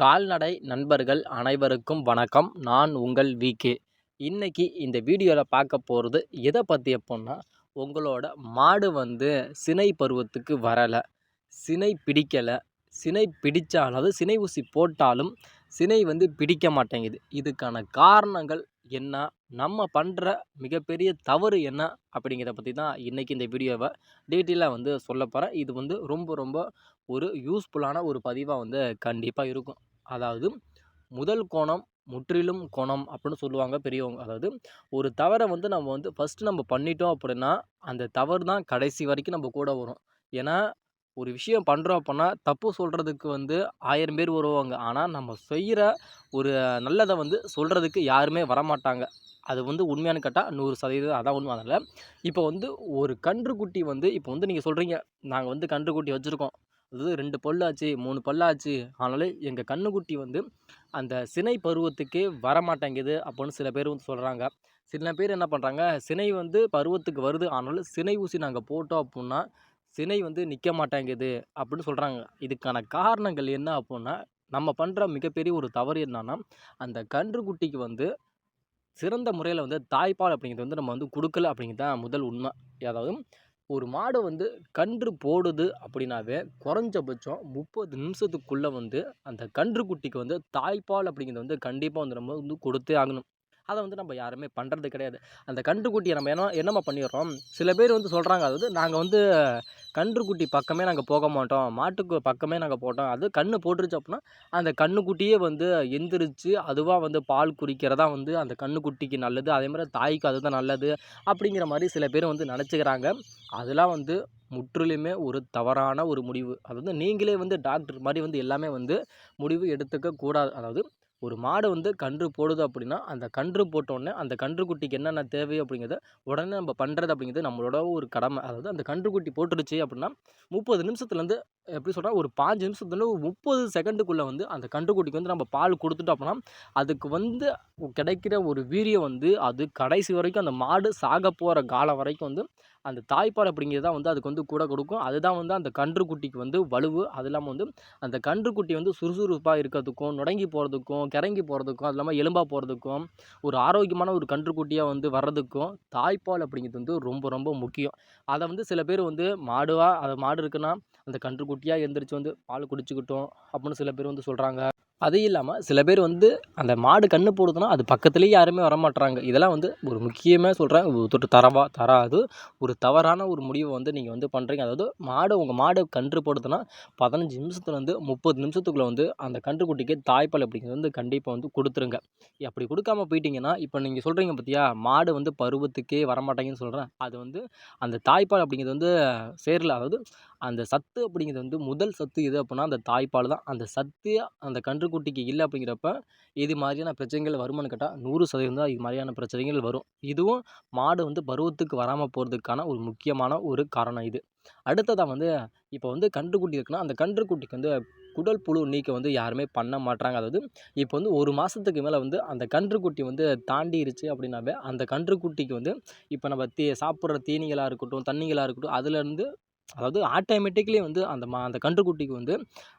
கால்நடை நண்பர்கள் அனைவருக்கும் வணக்கம். நான் உங்கள் விகே இன்றைக்கி இந்த வீடியோவில் பார்க்க போகிறது எதை பற்றி எப்போன்னா உங்களோட மாடு வந்து சினை பருவத்துக்கு வரலை. சினை பிடிக்கலை. சினை பிடித்தாலும் சினை ஊசி போட்டாலும் சினை வந்து பிடிக்க மாட்டேங்குது. இதுக்கான காரணங்கள் என்ன நம்ம பண்ணுற மிகப்பெரிய தவறு என்ன அப்படிங்கிறத பற்றி தான் இன்றைக்கி இந்த வீடியோவை டீட்டெயிலாக வந்து சொல்ல போகிறேன் இது வந்து ரொம்ப ரொம்ப ஒரு யூஸ்ஃபுல்லான ஒரு பதிவாக வந்து கண்டிப்பாக இருக்கும். அதாவது முதல் கோணம் முற்றிலும் கோணம் அப்படின்னு சொல்லுவாங்க பெரியவங்க. அதாவது ஒரு தவறை வந்து நம்ம வந்து ஃபஸ்ட்டு நம்ம பண்ணிட்டோம் அப்படின்னா அந்த தவறு தான் கடைசி வரைக்கும் நம்ம கூட வரும். ஏன்னா ஒரு விஷயம் பண்ணுறோம் அப்படின்னா தப்பு சொல்கிறதுக்கு வந்து ஆயிரம் பேர் வருவாங்க. ஆனால் நம்ம செய்கிற ஒரு நல்லதை வந்து சொல்கிறதுக்கு யாருமே வரமாட்டாங்க. அது வந்து உண்மையானு கேட்டால் நூறு சதவீதம் அதான் உண்மை. அதில் இப்போ வந்து ஒரு கன்றுக்குட்டி வந்து இப்போ வந்து நீங்கள் சொல்கிறீங்க நாங்கள் வந்து கன்றுக்குட்டி வச்சுருக்கோம். அதாவது ரெண்டு பல்லாச்சு மூணு பல்லாச்சு ஆனாலும் எங்கள் கன்றுக்குட்டி வந்து அந்த சினை பருவத்துக்கே வரமாட்டேங்குது அப்படின்னு சில பேர் வந்து சொல்கிறாங்க சில பேர் என்ன பண்ணுறாங்க சினை வந்து பருவத்துக்கு வருது. ஆனாலும் சினை ஊசி நாங்கள் போட்டோம் அப்புடின்னா சினை வந்து நிற்க மாட்டேங்குது அப்படின்னு சொல்கிறாங்க இதுக்கான காரணங்கள் என்ன அப்புடின்னா நம்ம பண்ணுற மிகப்பெரிய ஒரு தவறு என்னன்னா அந்த கன்றுக்குட்டிக்கு வந்து சிறந்த முறையில் வந்து தாய்ப்பால் அப்படிங்கிறது வந்து நம்ம வந்து கொடுக்கல அப்படிங்கிறது தான் முதல் உண்மை. அதாவது ஒரு மாடு வந்து கன்று போடுது அப்படின்னாவே குறைஞ்சபட்சம் முப்பது நிமிஷத்துக்குள்ளே வந்து அந்த கன்றுக்குட்டிக்கு வந்து தாய்ப்பால் அப்படிங்கிறது வந்து கண்டிப்பாக வந்து நம்ம வந்து கொடுத்தே ஆகணும். அதை வந்து நம்ம யாருமே பண்ணுறது கிடையாது. அந்த கன்றுக்குட்டியை நம்ம என்ன என்னம்மா பண்ணிடுறோம்? சில பேர் வந்து சொல்கிறாங்க அதாவது நாங்கள் வந்து கன்றுக்குட்டி பக்கமே நாங்கள் போக மாட்டோம். மாட்டுக்கு பக்கமே நாங்கள் போட்டோம். அது கன்று போட்டுருச்சு அப்படின்னா அந்த கன்றுக்குட்டியே வந்து எந்திரிச்சு அதுவாக வந்து பால் குடிக்கிறதா வந்து அந்த கன்றுக்குட்டிக்கு நல்லது. அதே மாதிரி தாய்க்கு அதுதான் நல்லது அப்படிங்கிற மாதிரி சில பேர் வந்து நினச்சிக்கிறாங்க. அதெல்லாம் வந்து முற்றிலுமே ஒரு தவறான ஒரு முடிவு. அது வந்து நீங்களே வந்து டாக்டர் மாதிரி வந்து எல்லாமே வந்து முடிவு எடுத்துக்க கூடாது அதாவது ஒரு மாடு வந்து கன்று போடுது அப்படின்னா அந்த கன்று போட்டோடனே அந்த கன்றுக்குட்டிக்கு என்னென்ன தேவை அப்படிங்கிறத உடனே நம்ம பண்ணுறது அப்படிங்கிறது நம்மளோட ஒரு கடமை. அதாவது அந்த கன்றுக்குட்டி போட்டுருச்சு அப்படின்னா முப்பது நிமிஷத்துலேருந்து எப்படி சொல்கிறா ஒரு பாஞ்சு நிமிஷத்துலேருந்து ஒரு முப்பது செகண்டுக்குள்ளே வந்து அந்த கன்றுக்குட்டிக்கு வந்து நம்ம பால் கொடுத்துட்டோம் அப்படின்னா அதுக்கு வந்து கிடைக்கிற ஒரு வீரியம் வந்து அது கடைசி வரைக்கும் அந்த மாடு சாக போகிற காலம் வரைக்கும் வந்து அந்த தாய்ப்பால் அப்படிங்கிறது தான் வந்து அதுக்கு வந்து கூட கொடுக்கும். அதுதான் வந்து அந்த கன்றுக்குட்டிக்கு வந்து வலுவு. அது இல்லாமல் வந்து அந்த கன்றுக்குட்டி வந்து சுறுசுறுப்பாக இருக்கிறதுக்கும் நுடங்கி போகிறதுக்கும் கிறங்கி போகிறதுக்கும் அது இல்லாமல் எலும்பாக போகிறதுக்கும் ஒரு ஆரோக்கியமான ஒரு கன்றுக்குட்டியாக வந்து வர்றதுக்கும் தாய்ப்பால் அப்படிங்கிறது வந்து ரொம்ப ரொம்ப முக்கியம். அதை வந்து சில பேர் வந்து மாடுவாக அதை மாடு இருக்குன்னா அந்த கன்றுக்குட்டியாக எழுந்திரிச்சு வந்து பால் குடிச்சுக்கிட்டோம் அப்படின்னு சில பேர் வந்து சொல்கிறாங்க அது இல்லாமல் சில பேர் வந்து அந்த மாடு கன்று போடுதுன்னா அது பக்கத்துலேயே யாருமே வரமாட்றாங்க. இதெல்லாம் வந்து ஒரு முக்கியமாக சொல்கிறேன் தொட்டு தரவா தராது. ஒரு தவறான ஒரு முடிவை வந்து நீங்கள் வந்து பண்ணுறீங்க அதாவது மாடு உங்கள் மாடு கன்று போடுதுன்னா பதினஞ்சு நிமிஷத்துலேருந்து முப்பது நிமிஷத்துக்குள்ளே வந்து அந்த கன்றுக்குட்டிக்கு தாய்ப்பால் அப்படிங்கிறது வந்து கண்டிப்பாக வந்து கொடுத்துருங்க. அப்படி கொடுக்காம போயிட்டீங்கன்னா இப்போ நீங்கள் சொல்கிறீங்க பார்த்தியா மாடு வந்து பருவத்துக்கே வரமாட்டாங்கன்னு சொல்கிறேன் அது வந்து அந்த தாய்ப்பால் அப்படிங்கிறது வந்து சேரல. அதாவது அந்த சத்து அப்படிங்கிறது வந்து முதல் சத்து எது அப்படின்னா அந்த தாய்ப்பால் தான். அந்த சத்து அந்த கன்று கன்றுக்குட்டிக்கு இல்லை அப்படிங்கிறப்ப இது மாதிரியான பிரச்சனைகள் வருமானு கேட்டால் நூறு சதவீதம் தான் இது மாதிரியான பிரச்சனைகள் வரும். இதுவும் மாடு வந்து பருவத்துக்கு வராமல் போகிறதுக்கான ஒரு முக்கியமான ஒரு காரணம் இது. அடுத்ததாக வந்து இப்போ வந்து கன்றுக்குட்டி இருக்குன்னா அந்த கன்றுக்குட்டிக்கு வந்து குடல் புழு நீக்க வந்து யாருமே பண்ண மாட்டாங்க அதாவது இப்போ வந்து ஒரு மாதத்துக்கு மேலே வந்து அந்த கன்றுக்குட்டி வந்து தாண்டிருச்சு அப்படின்னாவே அந்த கன்றுக்குட்டிக்கு வந்து இப்போ நம்ம தீ சாப்பிட்ற தீனிகளாக இருக்கட்டும் தண்ணிகளாக இருக்கட்டும் அதுலேருந்து அதாவது ஆட்டோமேட்டிக்கலி வந்து அந்த மா அந்த கன்றுக்குட்டிக்கு வந்து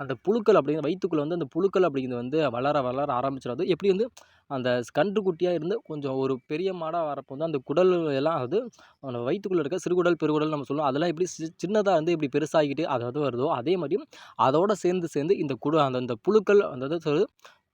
அந்த புழுக்கள் அப்படிங்கிற வயிற்றுக்குள்ளே வந்து அந்த புழுக்கள் அப்படிங்கிறது வந்து வளர வளர ஆரம்பிச்சிடும் எப்படி வந்து அந்த கன்றுக்குட்டியாக இருந்து கொஞ்சம் ஒரு பெரிய மாடாக வரப்போ வந்து அந்த குடல் எல்லாம் அதாவது அந்த வயிற்றுக்குள்ளே இருக்க சிறுகுடல் பெருகுடல் நம்ம சொல்லுவோம். அதெல்லாம் எப்படி சி சின்னதாக வந்து இப்படி பெருசாகிட்டு அதாவது வருதோ அதே மாதிரியும் அதோட சேர்ந்து சேர்ந்து இந்த குடு அந்த அந்த புழுக்கள் அந்த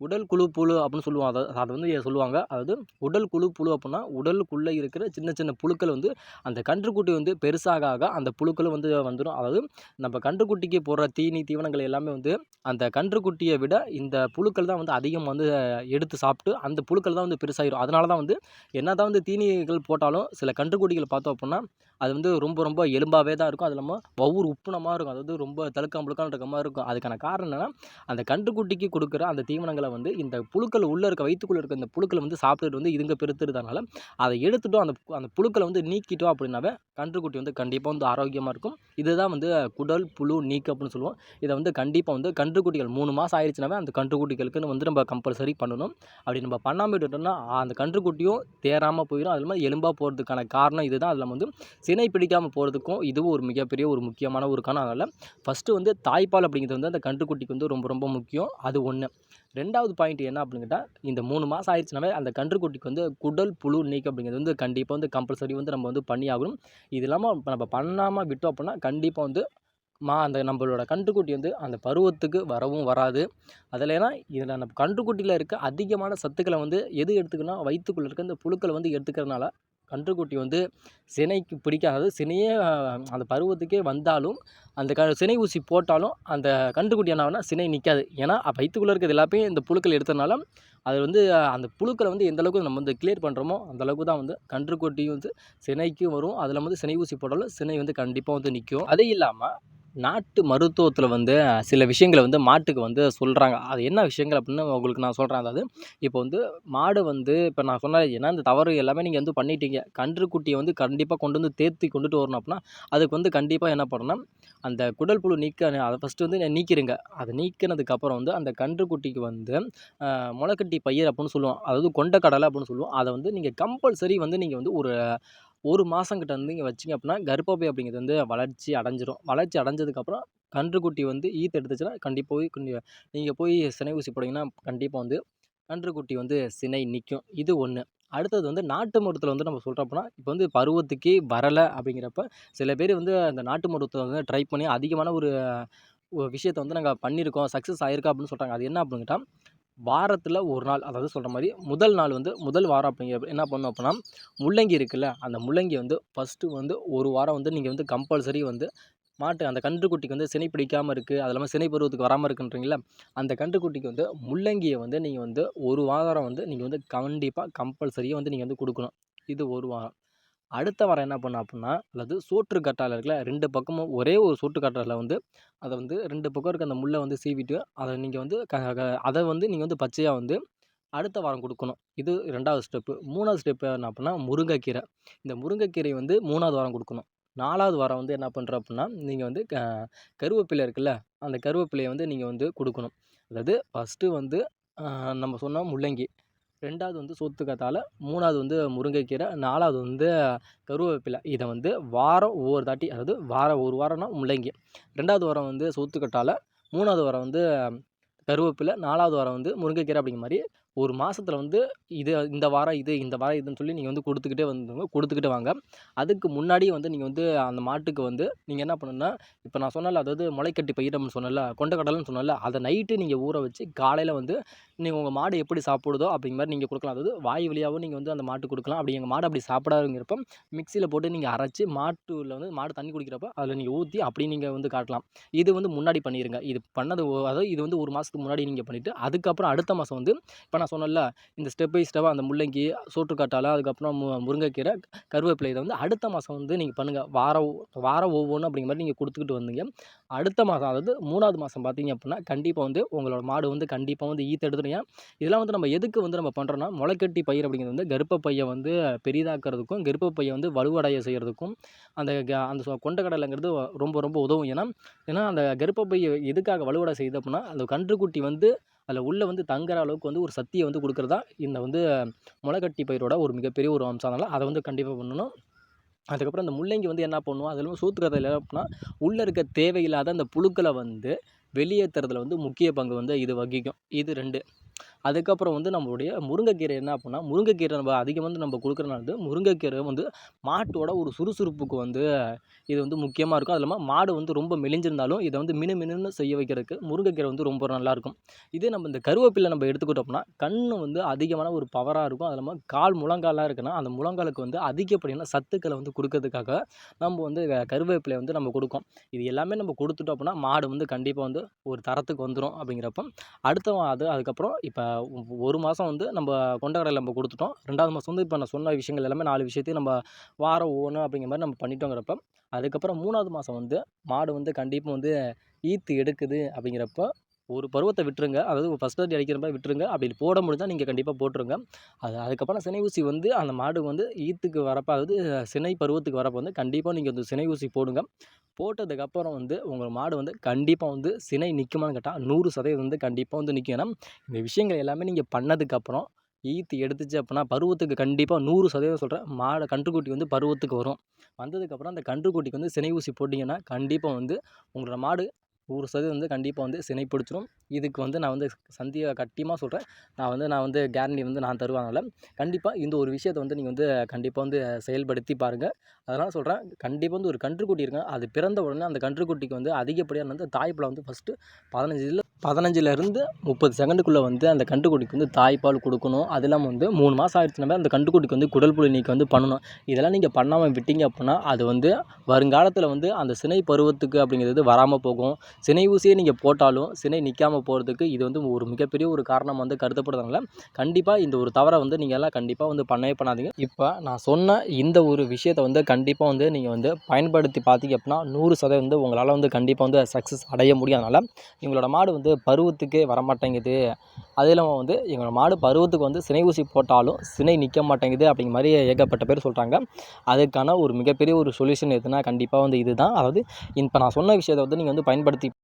உடல் குழு புழு அப்படின்னு சொல்லுவாங்க. அதை அதை வந்து சொல்லுவாங்க. அதாவது உடல் குழு புழு அப்படின்னா உடலுக்குள்ளே இருக்கிற சின்ன சின்ன புழுக்கள் வந்து அந்த கன்றுக்குட்டி வந்து பெருசாக ஆக அந்த புழுக்களும் வந்து வந்துடும் அதாவது நம்ம கன்றுக்குட்டிக்கு போடுற தீனி தீவனங்கள் எல்லாமே வந்து அந்த கன்றுக்குட்டியை விட இந்த புழுக்கள் தான் வந்து அதிகம் வந்து எடுத்து சாப்பிட்டு அந்த புழுக்கள் தான் வந்து பெருசாகிடும் அதனால தான் வந்து என்ன தான் வந்து தீனிகள் போட்டாலும் சில கன்றுக்குட்டிகள் பார்த்தோம் அப்படின்னா அது வந்து ரொம்ப ரொம்ப எலும்பாகவே தான் இருக்கும். அது இல்லாமல் ஒவ்வொரு உப்புனமாக இருக்கும். அதாவது ரொம்ப தழுக்கம் புழுக்கம் இருக்க மாதிரி இருக்கும். அதுக்கான காரணம் என்னென்னா அந்த கன்றுக்குட்டிக்கு கொடுக்குற அந்த தீவனங்களை வந்து இந்த புழுக்கள் உள்ளே இருக்க வயிற்றுக்குள்ளே இருக்க இந்த புழுக்களை வந்து சாப்பிட்டுட்டு வந்து இதுங்க பெருத்துறதுனால அதை எடுத்துட்டோம். அந்த அந்த புழுக்களை வந்து நீக்கிட்டோம் அப்படின்னாவே கன்றுக்குட்டி வந்து கண்டிப்பாக வந்து ஆரோக்கியமாக இருக்கும். இதுதான் வந்து குடல் புழு நீக்கு அப்படின்னு சொல்லுவோம். இதை வந்து கண்டிப்பாக வந்து கன்றுக்குட்டிகள் மூணு மாதம் ஆயிடுச்சுனாவே அந்த கன்றுக்குட்டிகளுக்குன்னு வந்து நம்ம கம்பல்சரி பண்ணணும். அப்படி நம்ம பண்ணாமல் விட்டுட்டோம்னா அந்த கன்றுக்குட்டியும் தேராமல் போயிடும் அது மாதிரி எலும்பாக போகிறதுக்கான காரணம் இதுதான். அதில் வந்து சினை பிடிக்காமல் போகிறதுக்கும் இதுவும் ஒரு மிகப்பெரிய ஒரு முக்கியமான ஒரு காரணம் அதனால் ஃபஸ்ட்டு வந்து தாய்ப்பால் அப்படிங்கிறது வந்து அந்த கன்றுக்குட்டிக்கு வந்து ரொம்ப ரொம்ப முக்கியம். அது ஒன்று ரெண்டாவது பாயிண்ட் என்ன அப்படின்னு கேட்டால் இந்த மூணு மாதம் ஆயிடுச்சுனாவே அந்த கன்றுக்குட்டிக்கு வந்து குடல் புழு நீக்கம் அப்படிங்கிறது வந்து கண்டிப்பாக வந்து கம்பல்சரி வந்து நம்ம வந்து பண்ணி ஆகணும். இது இல்லாமல் இப்போ நம்ம பண்ணாமல் விட்டோம் அப்படின்னா கண்டிப்பாக வந்து மா அந்த நம்மளோட கன்றுக்குட்டி வந்து அந்த பருவத்துக்கு வரவும் வராது. அதில் ஏன்னா இதில் நம்ம கன்றுக்குட்டியில் இருக்க அதிகமான சத்துக்களை வந்து எது எடுத்துக்கணும் வயிற்றுக்குள்ளே இருக்க இந்த புழுக்களை வந்து எடுத்துக்கிறதுனால கன்றுக்குட்டி வந்து சினைக்கு பிடிக்காது. சினையே அந்த பருவத்துக்கே வந்தாலும் அந்த க சினை ஊசி போட்டாலும் அந்த கன்றுக்குட்டி என்ன ஆகுனா சினை நிற்காது ஏன்னா வயிற்றுக்குள்ளே இருக்கிறது எல்லாமே இந்த புழுக்கள் எடுத்ததுனால அது வந்து அந்த புழுக்களை வந்து எந்த அளவுக்கு நம்ம வந்து கிளியர் பண்ணுறோமோ அந்த அளவுக்கு தான் வந்து கன்றுக்குட்டியும் வந்து சினைக்கும் வரும். அதில் வந்து சினை ஊசி போட்டாலும் சினை வந்து கண்டிப்பாக வந்து நிற்கும் அது இல்லாமல் நாட்டு மருத்துவத்தில் வந்து சில விஷயங்களை வந்து மாட்டுக்கு வந்து சொல்கிறாங்க அது என்ன விஷயங்கள் அப்படின்னு உங்களுக்கு நான் சொல்கிறேன் அதாவது இப்போ வந்து மாடு வந்து இப்போ நான் சொன்ன ஏன்னா இந்த தவறு எல்லாமே நீங்கள் வந்து பண்ணிட்டீங்க. கன்றுக்குட்டியை வந்து கண்டிப்பாக கொண்டு வந்து தேர்த்தி கொண்டுட்டு வரணும் அப்படின்னா அதுக்கு வந்து கண்டிப்பாக என்ன பண்ணணும்? அந்த குடல் புழு நீக்க அதை ஃபஸ்ட்டு வந்து நீக்கிடுங்க அதை நீக்கினதுக்கப்புறம் வந்து அந்த கன்றுக்குட்டிக்கு வந்து முளைக்கட்டி பயிர் அப்படின்னு சொல்லுவோம். அதாவது கொண்ட கடலை அப்படின்னு சொல்லுவோம். அதை வந்து நீங்கள் கம்பல்சரி வந்து நீங்கள் வந்து ஒரு ஒரு மாதங்கிட்ட வந்து இங்கே வச்சிங்க அப்படின்னா கர்ப்பப்பை அப்படிங்கிறது வந்து வளர்ச்சி அடைஞ்சிரும். வளர்ச்சி அடைஞ்சதுக்கப்புறம் கன்றுக்குட்டி வந்து ஈத்து எடுத்துச்சுன்னா கண்டிப்பாக போய் நீங்கள் போய் சினை ஊசி போட்டிங்கன்னா கண்டிப்பாக வந்து கன்றுக்குட்டி வந்து சினை நிற்கும் இது ஒன்று அடுத்தது வந்து நாட்டு மருத்துவத்தில் வந்து நம்ம சொல்கிறோம் அப்படின்னா இப்போ வந்து பருவத்துக்கே வரலை அப்படிங்கிறப்ப சில பேர் வந்து அந்த நாட்டு மருத்துவத்தை வந்து ட்ரை பண்ணி அதிகமான ஒரு விஷயத்தை வந்து நாங்கள் பண்ணியிருக்கோம் சக்ஸஸ் ஆகிருக்கா அப்படின்னு சொல்கிறாங்க அது என்ன அப்படின்னு கேட்டால் வாரத்தில் ஒரு நாள் அதாவது சொல்கிற மாதிரி முதல் நாள் வந்து முதல் வாரம் அப்படிங்கிற என்ன பண்ணணும் அப்படின்னா முள்ளங்கி இருக்குல்ல அந்த முள்ளங்கி வந்து ஃபஸ்ட்டு வந்து ஒரு வாரம் வந்து நீங்கள் வந்து கம்பல்சரி வந்து மாட்டு அந்த கன்றுக்குட்டிக்கு வந்து சினை பிடிக்காமல் இருக்குது அது இல்லாமல் சினை பருவத்துக்கு வராமல் இருக்குன்றீங்களா அந்த கன்றுக்குட்டிக்கு வந்து முள்ளங்கியை வந்து நீங்கள் வந்து ஒரு வாரம் வந்து நீங்கள் வந்து கண்டிப்பாக கம்பல்சரியாக வந்து நீங்கள் வந்து கொடுக்கணும். இது ஒரு வாரம். அடுத்த வாரம் என்ன பண்ணும் அப்புடின்னா அல்லது சோற்று கற்றாழை இருக்குல்ல ரெண்டு பக்கமும் ஒரே ஒரு சோற்று கற்றாழை வந்து அதை வந்து ரெண்டு பக்கம் இருக்க அந்த முள்ளை வந்து சீவிட்டு அதை நீங்கள் வந்து க அதை வந்து நீங்கள் வந்து பச்சையாக வந்து அடுத்த வாரம் கொடுக்கணும். இது ரெண்டாவது ஸ்டெப்பு மூணாவது ஸ்டெப்பு என்ன அப்படின்னா முருங்கைக்கீரை. இந்த முருங்கைக்கீரை வந்து மூணாவது வாரம் கொடுக்கணும். நாலாவது வாரம் வந்து என்ன பண்ணுறோம் அப்படின்னா நீங்கள் வந்து க கருவேப்பிலை இருக்குல்ல அந்த கருவேப்பிலையை வந்து நீங்கள் வந்து கொடுக்கணும். அதாவது ஃபஸ்ட்டு வந்து நம்ம சொன்னால் முள்ளங்கி. ரெண்டாவது வந்து சோத்துக்கத்தாழை மூணாவது வந்து முருங்கைக்கீரை நாலாவது வந்து கருவேப்பிலை. இதை வந்து வாரம் ஒவ்வொரு தாட்டி அதாவது வாரம் ஒரு வாரம்னா முள்ளங்கி. ரெண்டாவது வாரம் வந்து சோத்துக்கத்தாழை மூணாவது வாரம் வந்து கருவேப்பிலை நாலாவது வாரம் வந்து முருங்கைக்கீரை அப்படிங்கிற மாதிரி ஒரு மாதத்துல வந்து இது இந்த வாரம் இது இந்த வாரம் இதுன்னு சொல்லி நீங்கள் வந்து கொடுத்துக்கிட்டே வந்துங்க கொடுத்துக்கிட்டு வாங்க. அதுக்கு முன்னாடியே வந்து நீங்கள் வந்து அந்த மாட்டுக்கு வந்து நீங்கள் என்ன பண்ணணும்னா இப்போ நான் சொன்னல அதாவது முளைக்கட்டி பயிரம்னு சொன்னல கொண்டக்கடலைன்னு சொன்னல அதை நைட்டு நீங்கள் ஊற வச்சு காலையில் வந்து நீங்கள் உங்கள் மாடு எப்படி சாப்பிடுதோ அப்படிங்கிற மாதிரி நீங்கள் கொடுக்கலாம். அதாவது வாய் வழியாகவும் நீங்கள் வந்து அந்த மாட்டு கொடுக்கலாம். அப்படி எங்கள் மாடு அப்படி சாப்பிடாதுங்கிறப்ப மிக்சியில் போட்டு நீங்கள் அரைச்சி மாட்டுல வந்து மாடு தண்ணி குடிக்கிறப்ப அதில் நீங்கள் ஊற்றி அப்படி நீங்கள் வந்து காட்டலாம். இது வந்து முன்னாடி பண்ணிடுங்க இது பண்ணது அதாவது இது வந்து ஒரு மாதத்துக்கு முன்னாடி நீங்கள் பண்ணிவிட்டு அதுக்கப்புறம் அடுத்த மாதம் வந்து இப்போ நான் சொன்னேன்ல இந்த ஸ்டெப் பை ஸ்டெப்பாக அந்த முள்ளங்கி சோற்றுக்காட்டால் அதுக்கப்புறம் மு முருங்கைக்கீரை கருவேப்பிலை இதை வந்து அடுத்த மாதம் வந்து நீங்கள் பண்ணுங்கள் வாரம் வாரம் ஒவ்வொன்றும் அப்படிங்கிற மாதிரி நீங்கள் கொடுத்துக்கிட்டு வந்தீங்க. அடுத்த மாதம் அதாவது மூணாவது மாதம் பார்த்தீங்க அப்படின்னா கண்டிப்பாக வந்து உங்களோட மாடு வந்து கண்டிப்பாக வந்து ஈத்து எடுத்துருங்க இதெல்லாம் வந்து நம்ம எதுக்கு வந்து நம்ம பண்ணுறோன்னா முளைக்கட்டி பயிர் அப்படிங்கிறது வந்து கர்ப்பப்பையை வந்து பெரிதாக்கிறதுக்கும் கர்ப்பப்பையை வந்து வலுவடைய செய்கிறதுக்கும் அந்த அந்த கொண்டக்கடலைங்கிறது ரொம்ப ரொம்ப உதவும். ஏன்னா ஏன்னா அந்த கர்ப்பப்பையை எதுக்காக வலுவடை செய்யுது அப்படின்னா அந்த கன்றுக்குட்டி வந்து அதில் உள்ளே வந்து தங்குற அளவுக்கு வந்து ஒரு சக்தியை வந்து கொடுக்குறது தான் இந்த வந்து முளைக்கட்டி பயிரோட ஒரு மிகப்பெரிய ஒரு அம்சம் அதனால் அதை வந்து கண்டிப்பாக பண்ணணும். அதுக்கப்புறம் அந்த முள்ளங்கி வந்து என்ன பண்ணுவோம்? அதில் சூத்துக்கதையில் என்ன அப்படின்னா உள்ளே இருக்க தேவையில்லாத அந்த புழுக்களை வந்து வெளியேற்றுறதுல வந்து முக்கிய பங்கு வந்து இது வகிக்கும். இது ரெண்டு. அதுக்கப்புறம் வந்து நம்மளுடைய முருங்கைக்கீரை என்ன அப்படின்னா முருங்கைக்கீரை நம்ம அதிகம் வந்து நம்ம கொடுக்குறனால வந்து முருங்கைக்கீரை வந்து மாட்டோட ஒரு சுறுசுறுப்புக்கு வந்து இது வந்து முக்கியமாக இருக்கும். அது இல்லாமல் மாடு வந்து ரொம்ப மெலிஞ்சிருந்தாலும் இதை வந்து மினு மினுன்னு செய்ய வைக்கிறதுக்கு முருங்கைக்கீரை வந்து ரொம்ப நல்லாயிருக்கும் இதே நம்ம இந்த கருவேப்பிலை நம்ம எடுத்துக்கிட்டோம் அப்படின்னா கண் வந்து அதிகமான ஒரு பவராக இருக்கும். அது இல்லாமல் கால் முழங்காலாக இருக்குன்னா அந்த முழங்காலுக்கு வந்து அதிகப்படியான சத்துக்களை வந்து கொடுக்கறதுக்காக நம்ம வந்து கருவேப்பிலை வந்து நம்ம கொடுக்கும். இது எல்லாமே நம்ம கொடுத்துட்டோம் அப்படின்னா மாடு வந்து கண்டிப்பாக வந்து ஒரு தரத்துக்கு வந்துடும் அப்படிங்கிறப்ப அடுத்த அது அதுக்கப்புறம் இப்போ ஒரு மாதம் வந்து நம்ம கொண்டக்கடலை நம்ம கொடுத்துட்டோம். ரெண்டாவது மாதம் வந்து இப்போ நான் சொன்ன விஷயங்கள் எல்லாமே நாலு விஷயத்தையும் நம்ம வாரம் ஒவ்வொன்று அப்படிங்கிற மாதிரி நம்ம பண்ணிட்டோங்கிறப்ப அதுக்கப்புறம் மூணாவது மாதம் வந்து மாடு வந்து கண்டிப்பாக வந்து ஈத்து எடுக்குது அப்படிங்கிறப்ப ஒரு பருவத்தை விட்டுருங்க. அதாவது ஃபஸ்ட் வாட்டி அடிக்கிற மாதிரி விட்டுருங்க. அப்படி போட முடிஞ்சால் நீங்கள் கண்டிப்பாக போட்டுருங்க. அது அதுக்கப்புறம் சினை ஊசி வந்து அந்த மாடு வந்து ஈத்துக்கு வரப்போ அதாவது சினை பருவத்துக்கு வரப்போ வந்து கண்டிப்பாக நீங்கள் வந்து சினை ஊசி போடுங்க. போட்டதுக்கப்புறம் வந்து உங்கள் மாடு வந்து கண்டிப்பாக வந்து சினை நிற்குமான்னு கேட்டால் நூறு சதவீதம் வந்து கண்டிப்பாக வந்து நிற்கும் ஏன்னா இந்த விஷயங்கள் எல்லாமே நீங்கள் பண்ணதுக்கப்புறம் ஈத்து எடுத்துச்சு அப்படின்னா பருவத்துக்கு கண்டிப்பாக நூறு சதவீதம் சொல்கிறேன் மாடை கன்றுக்குட்டி வந்து பருவத்துக்கு வரும். வந்ததுக்கப்புறம் அந்த கன்றுக்குட்டிக்கு வந்து சினை ஊசி போட்டிங்கன்னா கண்டிப்பாக வந்து உங்களோட மாடு நூறு சதவீதம் வந்து கண்டிப்பாக வந்து சினை பிடிச்சிரும். இதுக்கு வந்து நான் வந்து சந்தியாக கட்டியமாக சொல்கிறேன் நான் வந்து நான் வந்து கேரண்டி வந்து நான் தருவாங்கல்ல. கண்டிப்பாக இந்த ஒரு விஷயத்தை வந்து நீங்கள் வந்து கண்டிப்பாக வந்து செயல்படுத்தி பாருங்கள் அதனால் சொல்கிறேன் கண்டிப்பாக வந்து ஒரு கன்றுக்குட்டி இருக்கேன் அது பிறந்த உடனே அந்த கன்றுக்குட்டிக்கு வந்து அதிகப்படியான வந்து தாய்ப்பில் வந்து ஃபஸ்ட்டு பதினஞ்சு இதில் பதினஞ்சுலேருந்து முப்பது செகண்டுக்குள்ளே வந்து அந்த கன்றுக்குட்டிக்கு வந்து தாய்ப்பால் கொடுக்கணும். அது இல்லாமல் வந்து மூணு மாதம் ஆயிடுச்சுனாவே அந்த கன்றுக்குட்டிக்கு வந்து குடல் புழு நீக்கம் வந்து பண்ணணும். இதெல்லாம் நீங்கள் பண்ணாமல் விட்டீங்க அப்படின்னா அது வந்து வருங்காலத்தில் வந்து அந்த சினை பருவத்துக்கு அப்படிங்கிறது வராமல் போகும். சினை ஊசியே நீங்கள் போட்டாலும் சினை நிற்காம போகிறதுக்கு இது வந்து ஒரு மிகப்பெரிய ஒரு காரணம் வந்து கருதப்படுறதுனால கண்டிப்பாக இந்த ஒரு தவறை வந்து நீங்கள் எல்லாம் கண்டிப்பாக வந்து பண்ணவே பண்ணாதீங்க. இப்போ நான் சொன்ன இந்த ஒரு விஷயத்தை வந்து கண்டிப்பாக வந்து நீங்கள் வந்து பயன்படுத்தி பார்த்தீங்க அப்படின்னா நூறு சதவீதம் வந்து உங்களால் வந்து கண்டிப்பாக வந்து சக்ஸஸ் அடைய முடியாதனால இவங்களோட மாடு வந்து பருவத்துக்கே வரமாட்டேங்குது. அது இல்லாமல் வந்து எங்களோடய மாடு பருவத்துக்கு வந்து சினை ஊசி போட்டாலும் சினை நிற்க மாட்டேங்குது அப்படிங்கிற மாதிரி ஏகப்பட்ட பேர் சொல்கிறாங்க அதுக்கான ஒரு மிகப்பெரிய ஒரு சொல்யூஷன் எதுனா கண்டிப்பாக வந்து இதுதான். அதாவது இப்போ நான் சொன்ன விஷயத்தை வந்து நீங்கள் வந்து பயன்படுத்தி